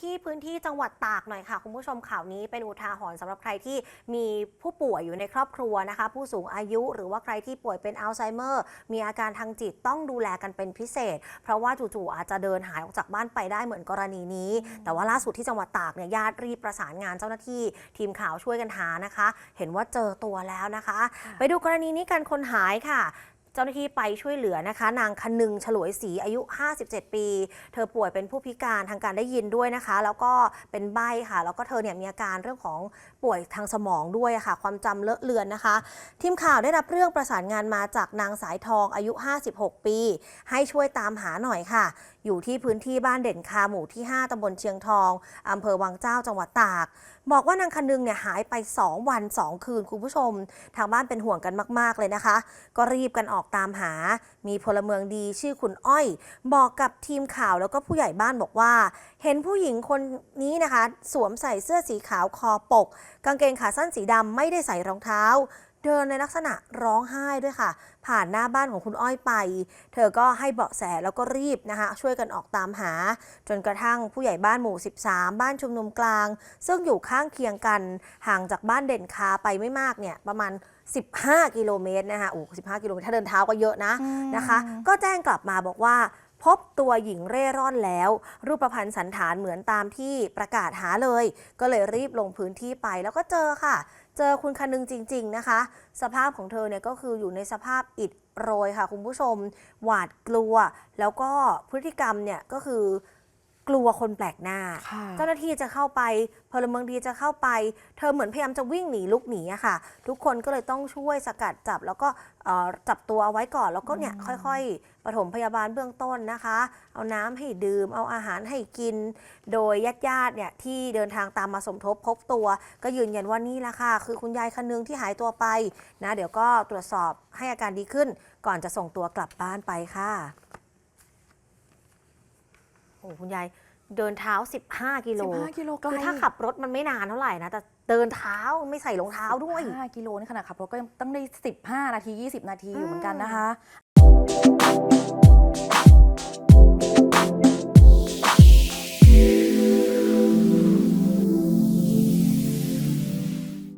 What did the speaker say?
ที่พื้นที่จังหวัดตากหน่อยค่ะ คุณผู้ชมข่าวนี้เป็นอุทาหรณ์สำหรับใครที่มีผู้ป่วยอยู่ในครอบครัวนะคะ ผู้สูงอายุหรือว่าใครที่ป่วยเป็นอัลไซเมอร์ มีอาการทางจิตต้องดูแลกันเป็นพิเศษ เพราะว่าจู่ๆอาจจะเดินหายออกจากบ้านไปได้เหมือนกรณีนี้ แต่ว่าล่าสุดที่จังหวัดตากเนี่ยญาติรีบประสานงานเจ้าหน้าที่ ทีมข่าวช่วยกันหานะคะ เห็นว่าเจอตัวแล้วนะคะ ไปดูกรณีนี้กันคนหายค่ะ เจ้าหน้าที่ไปช่วยเหลือนะคะ นางคนึงฉลวยศรีอายุ 57 ปี เธอป่วยเป็นผู้พิการทางการได้ยินด้วยนะคะ แล้วก็เป็นใบ้ค่ะ แล้วก็เธอเนี่ยมีอาการเรื่องของป่วยทางสมองด้วยค่ะ ความจำเลอะเลือนนะคะ ทีมข่าวได้รับเรื่องประสานงานมาจากนางสายทองอายุ 56 ปี ให้ช่วยตามหาหน่อยค่ะ อยู่ที่พื้นที่บ้านเด่นคาหมู่ที่ 5ตำบลเชียงทองอำเภอวังเจ้าจังหวัดตาก บอกว่านางคนึงเนี่ยหายไป 2 วัน 2 คืนคุณผู้ชม ทางบ้านเป็นห่วงกันมาก ๆเลยนะคะ ก็รีบกันออกตามหา มีพลเมืองดีชื่อคุณอ้อย บอกกับทีมข่าวแล้วก็ผู้ใหญ่บ้านบอกว่า เห็นผู้หญิงคนนี้นะคะ สวมใส่เสื้อสีขาวคอปก กางเกงขาสั้นสีดำไม่ได้ใส่รองเท้า เดินในลักษณะร้องไห้ด้วยค่ะ ผ่านหน้าบ้านของคุณอ้อยไป เธอก็ให้เบาะแสแล้วก็รีบนะคะ ช่วยกันออกตามหา จนกระทั่งผู้ใหญ่บ้านหมู่ 13 บ้านชุมนุมกลาง ซึ่งอยู่ข้างเคียงกันห่างจากบ้านเด่นคาไปไม่มากเนี่ยประมาณ15 กิโลเมตรนะคะ โอ้15กิโลเมตร ถ้าเดินเท้าก็เยอะนะ นะคะ ก็แจ้งกลับมาบอกว่า พบตัวหญิงเร่ร่อนแล้ว รูปพรรณสันฐานเหมือนตามที่ประกาศหาเลย ก็เลยรีบลงพื้นที่ไปแล้วก็เจอค่ะ เจอคุณคนึงจริง ๆนะคะ สภาพของเธอเนี่ยก็คืออยู่ในสภาพอิดโรยค่ะคุณผู้ชม หวาดกลัว แล้วก็พฤติกรรมเนี่ยก็คือ กลัวคนแปลกหน้าค่ะเจ้าหน้าที่จะเข้าไปพลเมืองดีจะเข้าไป เธอเหมือนพยายามจะวิ่งหนีลุกหนีอะค่ะ ทุกคนก็เลยต้องช่วยสกัดจับ แล้วก็เอ่อจับตัวเอาไว้ก่อนแล้วก็เนี่ยค่อยๆปฐมพยาบาลเบื้องต้นนะคะ เอาน้ำให้ดื่ม เอาอาหารให้กิน โดยญาติๆเนี่ยที่เดินทางตามมาสมทบพบตัว ก็ยืนยันว่านี่แหละค่ะ คือคุณยายคนนึงที่หายตัวไปนะเดี๋ยวก็ตรวจสอบให้อาการดีขึ้น ก่อนจะส่งตัวกลับบ้านไปค่ะโอ้คุณยายเดินเท้า 15 กิโล15กิโลไกล คือถ้าขับรถมันไม่นานเท่าไหร่นะ แต่เดินเท้าไม่ใส่รองเท้าด้วย 5กิโลนี่ขนาดขับรถก็ยังต้องได้ 15 นาที 20 นาทีอยู่เหมือนกันนะคะ